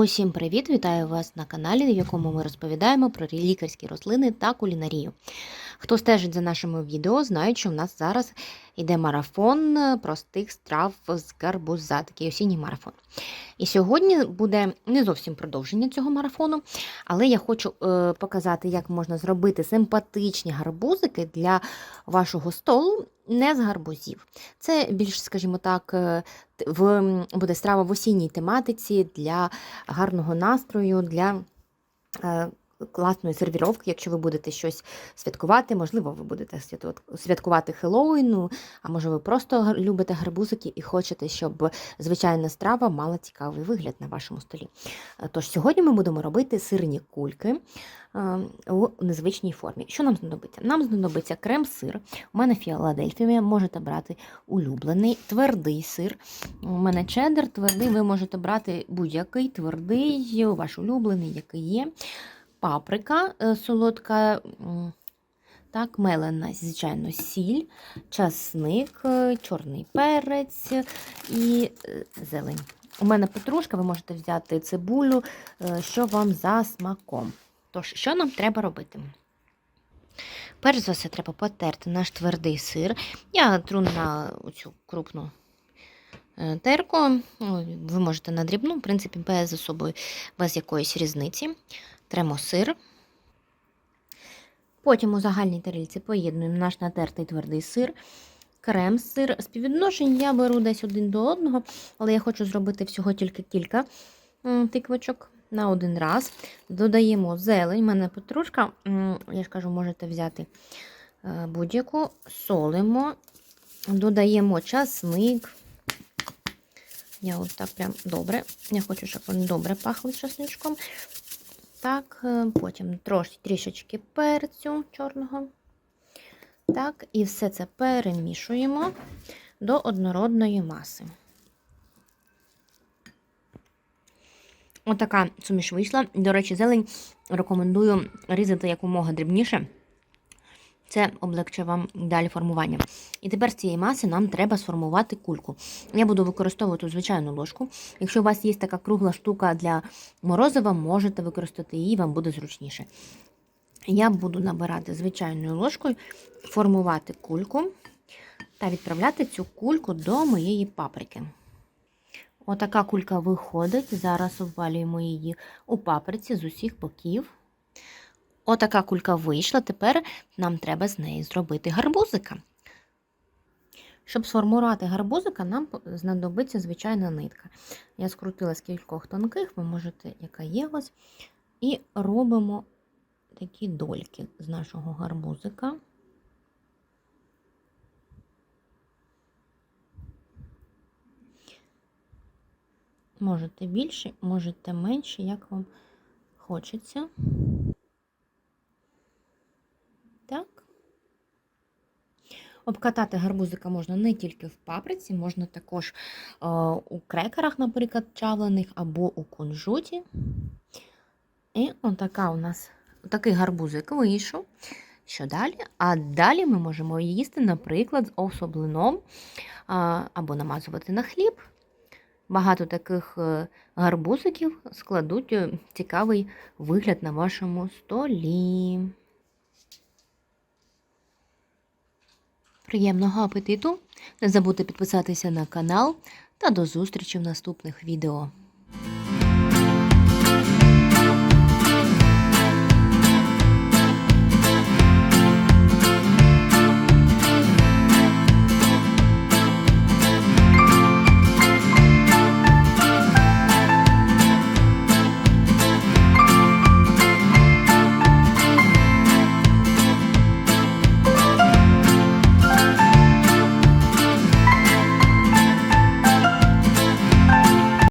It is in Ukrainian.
Усім привіт! Вітаю вас на каналі, в якому ми розповідаємо про лікарські рослини та кулінарію. Хто стежить за нашими відео, знають, що в нас зараз йде марафон простих страв з гарбуза, такий осінній марафон. І сьогодні буде не зовсім продовження цього марафону, але я хочу е, показати, як можна зробити симпатичні гарбузики для вашого столу не з гарбузів. Це більш, скажімо так, е, в, буде страва в осінній тематиці для гарного настрою, для е, класної сервіровки, якщо ви будете щось святкувати. Можливо, ви будете святкувати Хеллоуіну, а може ви просто любите гарбузики і хочете, щоб звичайна страва мала цікавий вигляд на вашому столі. Е, Тож сьогодні ми будемо робити сирні кульки е, у незвичній формі. Що нам знадобиться? Нам знадобиться крем-сир. У мене Філадельфія, можете брати улюблений, твердий сир. У мене чеддер твердий, ви можете брати будь-який твердий, ваш улюблений, який є. Паприка е, солодка, так, мелена, звичайно, сіль, часник, е, чорний перець і е, зелень. У мене петрушка, ви можете взяти цибулю, що вам за смаком. Тож, що нам треба робити? Перш за все, треба потерти наш твердий сир. Я тру на цю крупну е, терку. Ну, Ви можете на дрібну, в принципі, без особої, без якоїсь різниці. Тремо сир. Потім у загальній тарілці поєднуємо наш натертий твердий сир, крем, сир. Співвідношень я беру десь один до одного, але я хочу зробити всього тільки кілька тиквочок на один раз. Додаємо зелень, у мене петрушка, я ж кажу, можете взяти е, будь-яку, солимо, додаємо часник. Я от так прям добре. Я хочу, щоб вони добре пахли часничком. Так, е, потім трошки трішечки перцю чорного. Так, і все це перемішуємо до однородної маси. Отака суміш вийшла. До речі, зелень рекомендую різати якомога дрібніше. Це облегчить вам далі формування. І тепер з цієї маси нам треба сформувати кульку. Я буду використовувати звичайну ложку. Якщо у вас є така кругла штука для морозива, можете використати її, вам буде зручніше. Я буду набирати звичайною ложкою, формувати кульку та відправляти цю кульку до моєї паприки. Отака кулька виходить. Зараз обвалюємо її у паприці з усіх боків. Отака кулька вийшла. Тепер нам треба з неї зробити гарбузика. Щоб сформувати гарбузика, нам знадобиться звичайна нитка. Я скрутила з кількох тонких, ви можете, яка є у вас, і робимо такі дольки з нашого гарбузика. Можете більше, можете менше, як вам хочеться. Так. Обкатати гарбузика можна не тільки в паприці, можна також е, у крекерах, наприклад, чавлених, або у кунжуті. І отака у нас такий гарбузик вийшов. Що далі? А далі ми можемо їсти, наприклад, з особлином або намазувати на хліб. Багато таких е, гарбузиків складуть е, цікавий вигляд на вашому столі. Приємного апетиту! Не забудьте підписатися на канал та до зустрічі в наступних відео.